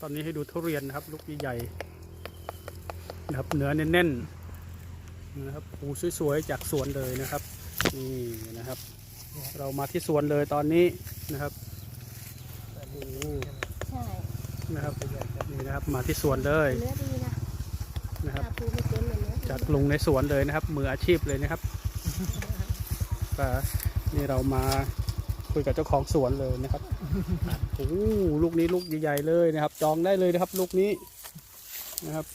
ตอนนี้ให้ดูทุเรียนนะครับ ลูกใหญ่ๆนะครับเนื้อแน่นๆนะครับปูสวยๆจากสวนเลยนะครับนี่นะครับ เรามาที่สวนเลยตอนนี้นะครับโอ้โหใช่นะครับนี่นะครับมาที่สวนเลยเนื้อดีนะนะครับถ้าปูไม่เต็มเลยเนื้อดีจัดลุงในสวนเลยนะครับ มืออาชีพเลยนะครับก็นี่เรามาคุยกับเจ้าของสวนเลยนะครับ โอ้โหลูกนี้ลูกใหญ่ๆเลยนะครับ จองได้เลยนะครับ ลูกนี้นะครับ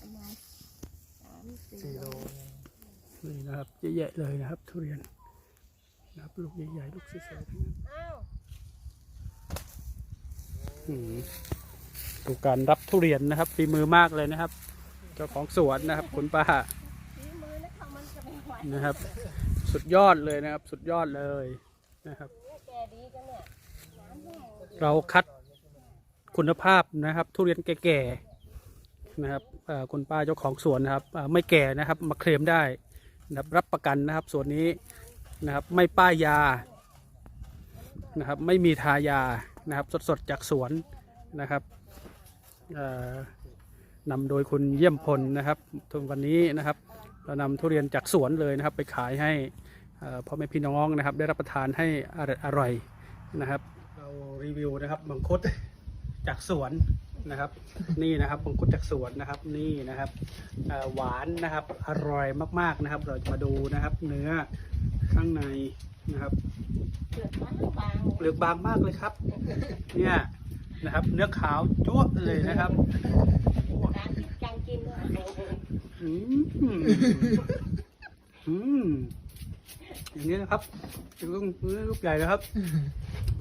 ประมาณสามสี่สี่โลโลนี่นะครับเยอะแยะเลยนะครับ ทุเรียนนะครับลูกใหญ่ๆลูกสวยๆทั้งนั้นอ้าวอืมดูการรับทุเรียนนะครับฝีมือมากเลยนะครับ เจ้าของสวนนะครับ คุณป้าฝีมือแล้วเขามันจะไม่ไหวนะครับ สุดยอดเลยนะครับ สุดยอดเลยนะครับ เราคัดคุณภาพนะครับ ทุเรียนแก่ๆนะครับคุณป้าเจ้าของสวนนะครับไม่แก่นะครับมาเคลมได้นะครับรับประกันนะครับสวนนี้นะครับไม่ป้ายยานะครับไม่มีทายานะครับสดๆจากสวนนะครับนำโดยคุณเยี่ยมพลนะครับทุกวันนี้นะครับ เรานำทุเรียนจากสวนเลยนะครับ ไปขายให้เอ่อพ่อแม่พี่น้องนะครับ ได้รับประทานให้อร่อยอร่อยนะครับ เรารีวิวนะครับมังคุดจากสวนนะครับ นี่นะครับมังคุดจากสวนนะครับนี่นะครับเอ่อหวานนะครับอร่อยมากๆนะครับ เราจะมาดูนะครับ เนื้อข้างในนะครับเปลือกมันบางเปลือกบางมากเลยครับ เนี่ยนะครับ เนื้อขาวจ้วะเลยนะครับ ร้านที่จังกินด้วย อืม อืมอย่างนี้นะครับลูกลูกใหญ่นะครับ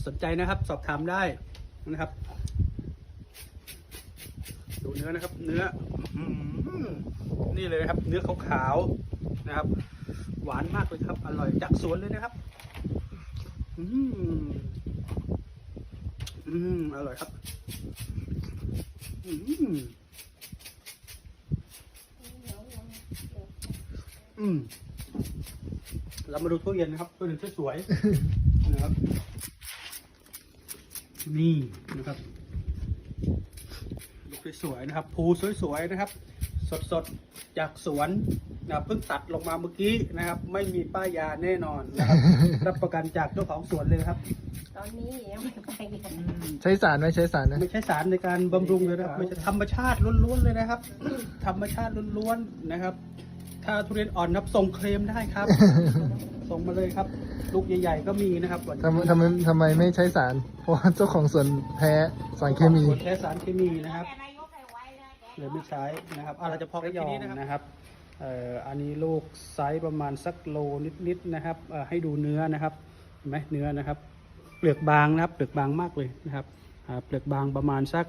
สนใจนะครับ สอบถามได้นะครับ ดูเนื้อนะครับ เนื้ออื้อหือนี่เลยนะครับ เนื้อขาวๆนะครับ หวานมากเลยครับ อร่อยจากสวนเลยนะครับ อืมอืมอร่อยครับ อืม อืมเรามาดูทุเรียนนะครับทุเรียนสวยๆนะครับ นี่นะครับลูกสวยๆนะครับภูสวยๆนะครับ สดๆจากสวนนะครับเพิ่งตัดลงมาเมื่อกี้นะครับ ไม่มีป้ายยาแน่นอนนะครับ รับประกันจากเจ้าของสวนเลยนะครับ ตอนนี้ยังไม่ไปกันใช้สารไหมใช้สารนะไม่ใช่สารในการบำรุงเลยนะครับไม่ใช่ธรรมชาติล้วนๆเลยนะครับ ธรรมชาติล้วนๆนะครับ ถ้าทุเรียนอ่อนนับส่งเคลมได้ครับ ส่งมาเลยครับ ลูกใหญ่ๆก็มีนะครับวันนี้ทำทำไมทำไมไม่ใช้สาร เพราะว่าเจ้าของสวนแพ้สารเคมีส่วนแท้สารเคมีนะครับเลยไม่ใช้นะครับอาเราจะพอกยองนะครับเอ่ออันนี้ลูกไซส์ประมาณสักโลนิดๆนะครับเอ่อให้ดูเนื้อนะครับเห็นไหมเนื้อนะครับ เปลือกบางนะครับ เปลือกบางมากเลยนะครับอ่าเปลือกบางประมาณสัก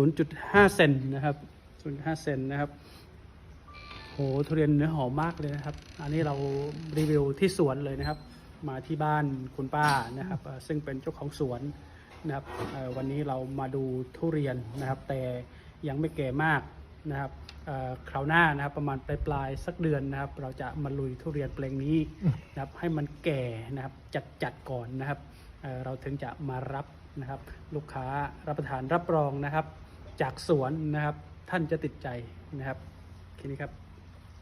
0.5 เซนนะครับ 0.5 เซนนะครับ โหทุเรียนเนื้อหอมมากเลยนะครับ อันนี้เรารีวิวที่สวนเลยนะครับ มาที่บ้านคุณป้านะครับ ซึ่งเป็นเจ้าของสวนนะครับวันนี้เรามาดูทุเรียนนะครับ แต่ยังไม่แก่มากนะครับคราวหน้านะครับประมาณปลายปลายๆสักเดือนนะครับ เราจะมาลุยทุเรียนแปลงนี้นะครับ ให้มันแก่นะครับจัดจัดๆก่อนนะครับเเราถึงจะมารับนะครับ ลูกค้ารับประทานรับรองนะครับ จากสวนนะครับท่านจะติดใจนะครับแค่นี้ครับ